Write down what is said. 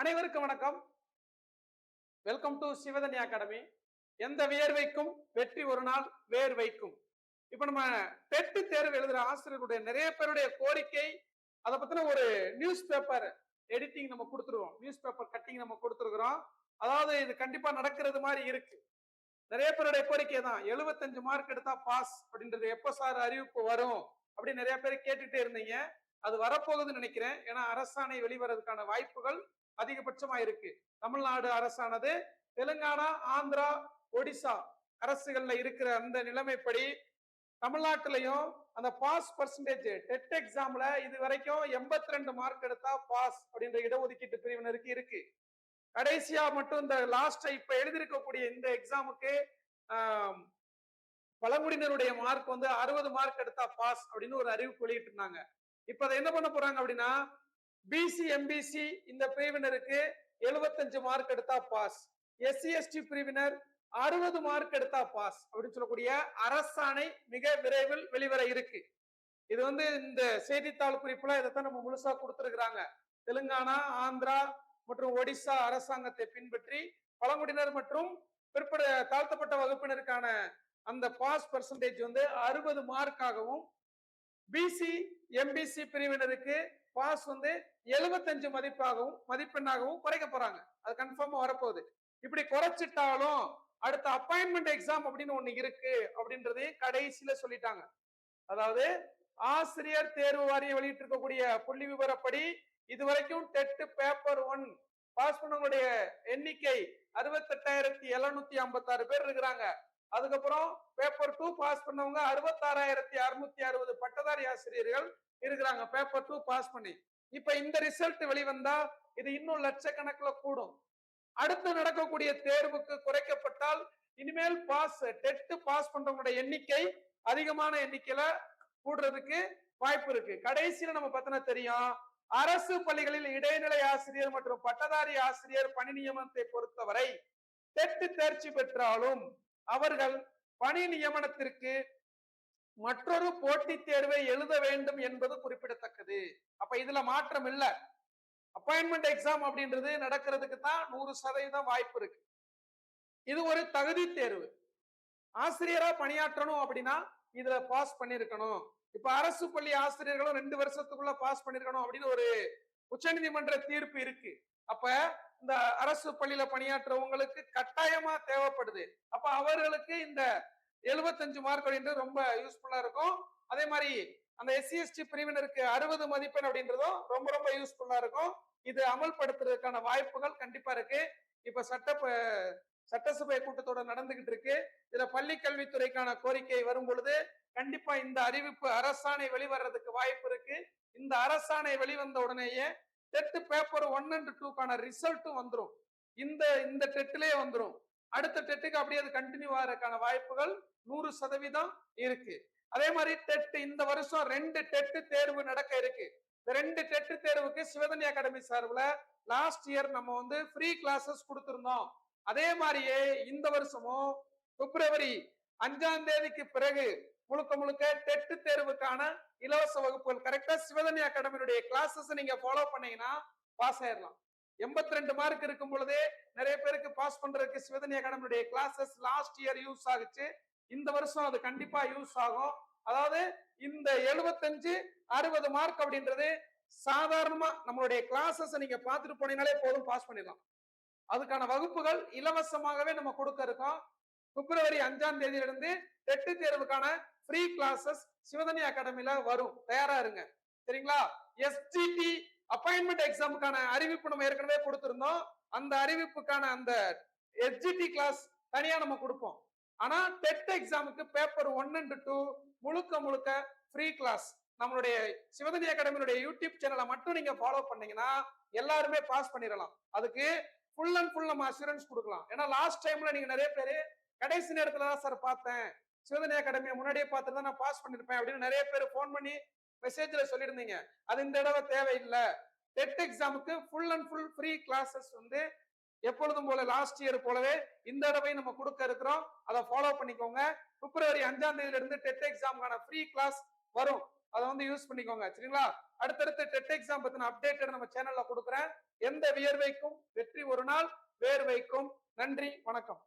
அனைவருக்கும் வணக்கம். Welcome to சிவதனி academy எந்த வியர்வைக்கும் வெற்றி ஒரு நாள் வேர் வைக்கும் இப்ப நம்ம டெட்டு தேர்வு எழுதுற ஆசிரியர்களுடைய நிறைய பேருடைய கோரிக்கை அதை பத்தின ஒரு நியூஸ் பேப்பர் எடிட்டிங் நம்ம கொடுத்துருவோம். நியூஸ் பேப்பர் கட்டிங் நம்ம கொடுத்துருக்குறோம். அதாவது இது கண்டிப்பா நடக்கிறது மாதிரி இருக்கு. நிறைய பேருடைய கோரிக்கை தான். எழுபத்தஞ்சு மார்க் எடுத்தா பாஸ் அப்படின்றது எப்ப சார் அறிவிப்பு வரும் அப்படின்னு நிறைய பேர் கேட்டுட்டே இருந்தீங்க. அது வரப்போகுதுன்னு நினைக்கிறேன். ஏன்னா அரசாணை வெளிவரதுக்கான வாய்ப்புகள் அதிகபட்சமா இருக்கு. தமிழ்நாடு அரசானது தெலுங்கானா ஆந்திரா ஒடிசா அரசுகள்ல இருக்கிற அந்த நிலைமைப்படி தமிழ்நாட்டிலையும் அந்த பாஸ் பர்சன்டேஜ் டெட் எக்ஸாம்ல இது வரைக்கும் எண்பத்தி ரெண்டு மார்க் எடுத்தா பாஸ் அப்படின்ற இடஒதுக்கீட்டு பிரிவினருக்கு இருக்கு. கடைசியா மட்டும் இந்த லாஸ்ட் இப்ப எழுதியிருக்கக்கூடிய இந்த எக்ஸாமுக்கு பழங்குடியினருடைய மார்க் வந்து அறுபது மார்க் எடுத்தா பாஸ் அப்படின்னு ஒரு அறிவிப்பு வெளியிட்டு இருந்தாங்க இப்ப அதை என்ன பண்ண போறாங்க அப்படின்னா பிசி எம்பிசி இந்த பிரிவினருக்கு எழுபத்தஞ்சு மார்க் எடுத்தா பாஸ் எஸ்சி எஸ்டி பிரிவினர் அறுபது மார்க் எடுத்தா பாஸ் அப்படின்னு சொல்லக்கூடிய அரசாணை மிக விரைவில் வெளிவர இருக்கு. இது வந்து இந்த செய்தித்தாள் குறிப்புல இதைத்தான் நம்ம முழுசா கொடுத்துருக்குறாங்க. தெலுங்கானா ஆந்திரா மற்றும் ஒடிசா அரசாங்கத்தை பின்பற்றி பழங்குடியினர் மற்றும் பிற்பட தாழ்த்தப்பட்ட வகுப்பினருக்கான அந்த பாஸ் பர்சன்டேஜ் வந்து அறுபது மார்க்காகவும் பிசி எம்பிசி பிரிவினருக்கு பாஸ் வந்து எழுபத்தஞ்சு மதிப்பாகவும் மதிப்பெண்ணாகவும் குறைக்க போறாங்க. அது கன்ஃபார்மா வரப்போகுது. இப்படி குறைச்சிட்டாலும் அடுத்த அப்பாயின்மெண்ட் எக்ஸாம் அப்படின்னு ஒண்ணு இருக்கு அப்படின்றது கடைசியில சொல்லிட்டாங்க. அதாவது ஆசிரியர் தேர்வு வாரியம் வெளியிட்டு இருக்கக்கூடிய புள்ளி விவரப்படி இதுவரைக்கும் டெட் பேப்பர் ஒன் பாஸ் பண்ணவங்களுடைய எண்ணிக்கை அறுபத்தெட்டாயிரத்தி எழுநூத்தி ஐம்பத்தி ஆறு பேர் இருக்கிறாங்க. அதுக்கப்புறம் பேப்பர் டூ பாஸ் பண்ணவங்க அறுபத்தாறாயிரத்தி அறுநூத்தி அறுபது பட்டதாரி ஆசிரியர்கள் இருக்கிறாங்க. பேப்பர் டூ பாஸ் பண்ணி. இப்ப இந்த ரிசல்ட் வெளிவந்தா இது இன்னும் லட்சக்கணக்கில் கூடும். அடுத்து நடக்கக்கூடிய தேர்வுக்கு குறைக்கப்பட்டால் இனிமேல் பாஸ் டெட் பாஸ் பண்றவங்களுடைய எண்ணிக்கை அதிகமான எண்ணிக்கையில கூடுறதுக்கு வாய்ப்பு இருக்கு. கடைசியில நம்ம பார்த்தோன்னா தெரியும். அரசு பள்ளிகளில் இடைநிலை ஆசிரியர் மற்றும் பட்டதாரி ஆசிரியர் பணி நியமனத்தை பொறுத்தவரை டெட் தேர்ச்சி பெற்றாலும் அவர்கள் பணி நியமனத்திற்கு மற்றொரு போட்டித் தேர்வை எழுத வேண்டும் என்பது குறிப்பிடத்தக்கது. அப்ப இதுல மாற்றம் இல்ல. அப்பாயின்மெண்ட் எக்ஸாம் அப்படின்றது நடக்கிறதுக்கு தான் நூறு சதவீதம் வாய்ப்பு இருக்கு. இது ஒரு தகுதி தேர்வு. ஆசிரியரா பணியாற்றணும் அப்படின்னா இதுல பாஸ் பண்ணிருக்கணும் இப்ப அரசு பள்ளி ஆசிரியர்களும் ரெண்டு வருஷத்துக்குள்ள பாஸ் பண்ணிருக்கணும் அப்படின்னு ஒரு உச்சநீதிமன்ற தீர்ப்பு இருக்கு. அப்ப இந்த அரசு பள்ளியில பணியாற்றுறவங்களுக்கு கட்டாயமா தேவைப்படுது. அப்ப அவர்களுக்கு இந்த எழுபத்தஞ்சு மார்க் அப்படின்றது ரொம்ப யூஸ்ஃபுல்லா இருக்கும். அதே மாதிரி அந்த எஸ்சி எஸ்டி பிரிவினருக்கு அறுபது மதிப்பெண் அப்படின்றதும் ரொம்ப ரொம்ப யூஸ்ஃபுல்லா இருக்கும். இது அமல்படுத்துறதுக்கான வாய்ப்புகள் கண்டிப்பா இருக்கு. இப்ப சட்ட சட்டசபை கூட்டத்தொடர் நடந்துகிட்டு இருக்கு. இதுல பள்ளி கல்வித்துறைக்கான கோரிக்கை வரும் பொழுது கண்டிப்பா இந்த அறிவிப்பு அரசாணை வெளிவர்றதுக்கு வாய்ப்பு இருக்கு. இந்த அரசாணை வெளிவந்த உடனேயே டெட் பேப்பர் ஒன் அண்ட் டூக்கான ரிசல்ட்டும் வந்துடும் இந்த இந்த டெட்லயே வந்துடும் அடுத்த டெட்டுக்கு அப்படியே அது கண்டினியூ ஆகிறதுக்கான வாய்ப்புகள் நூறு சதவீதம் இருக்கு. அதே மாதிரி டெட் இந்த வருஷம் ரெண்டு டெட் தேர்வு நடக்க இருக்கு. இந்த ரெண்டு டெட் தேர்வுக்கு சிவதனி அகாடமி சார்பில் லாஸ்ட் இயர் நம்ம வந்து ஃப்ரீ கிளாஸஸ் கொடுத்துருந்தோம். அதே மாதிரியே இந்த வருஷமும் பிப்ரவரி அஞ்சாம் தேதிக்கு பிறகு முழுக்க முழுக்க டெட்டு தேர்வுக்கான இலவச வகுப்புகள். கரெக்டா சிவதனி அகாடமியுடைய கிளாஸஸ் நீங்க ஃபாலோ பண்ணீங்கன்னா பாஸ் ஆயிடலாம் எண்பத்தி ரெண்டு மார்க் இருக்கும் பொழுதே நிறைய பேருக்கு பாஸ் பண்றதுக்கு சிவதனி அகாடமியுடைய கிளாஸஸ் லாஸ்ட் இயர் யூஸ் ஆகுச்சு. இந்த வருஷம் அது கண்டிப்பா யூஸ் ஆகும். அதாவது இந்த எழுபத்தஞ்சு அறுபது மார்க் அப்படின்றது சாதாரணமா நம்மளுடைய கிளாஸஸ் நீங்க பார்த்துட்டு போனீங்கனாலே போதும் பாஸ் பண்ணிடலாம். அதுக்கான வகுப்புகள் இலவசமாகவே நம்ம கொடுக்க இருக்கோம். பிப்ரவரி அஞ்சாம் தேதியிலிருந்து டெட்டு தேர்வுக்கான ஃப்ரீ கிளாஸஸ் சிவதனி அகாடமில வரும். தயாரா இருங்க. சரிங்களா? எஸ்ஜிடி அப்பாயின்மெண்ட் எக்ஸாமுக்கான அறிவிப்பு நம்ம ஏற்கனவே கொடுத்திருந்தோம். அந்த அறிவிப்புக்கான அந்த எஸ்ஜிடி கிளாஸ் தனியா நம்ம கொடுப்போம். ஆனா டெட் எக்ஸாமுக்கு பேப்பர் ஒன் அண்ட் டூ முழுக்க முழுக்க ஃப்ரீ கிளாஸ் நம்மளுடைய சிவதனி அகாடமியுடைய யூடியூப் சேனலை மட்டும் நீங்க ஃபாலோ பண்ணீங்கன்னா எல்லாருமே பாஸ் பண்ணிடலாம். அதுக்கு ஃபுல் அண்ட் ஃபுல் நம்ம அசூரன்ஸ் கொடுக்கலாம். ஏன்னா லாஸ்ட் டைம்ல நீங்க நிறைய பேர் கடைசி நேரத்துல தான் சார் பார்த்தேன். சிவதனி அகாடமியை முன்னாடியே பார்த்துட்டு தான் நான் பாஸ் பண்ணிருப்பேன் அப்படின்னு நிறைய பேர் ஃபோன் பண்ணி மெசேஜ்ல சொல்லியிருந்தீங்க. அது இந்த தடவை தேவையில்லை. டெட் எக்ஸாமுக்கு full and full free classes வந்து எப்பொழுதும் போல லாஸ்ட் இயர் போலவே இந்த தடவை நம்ம கொடுக்க இருக்கிறோம். அதை ஃபாலோ பண்ணிக்கோங்க. பிப்ரவரி அஞ்சாம் தேதியில இருந்து டெட் எக்ஸாமுக்கான ஃப்ரீ கிளாஸ் வரும். அதை வந்து யூஸ் பண்ணிக்கோங்க. சரிங்களா? அடுத்தடுத்து டெட் எக்ஸாம் பத்தின அப்டேட்டட் நம்ம சேனல்ல கொடுக்குறேன். எந்த எந்த வியர்வைக்கும் வெற்றி ஒரு நாள் வேர்வைக்கும் நன்றி வணக்கம்.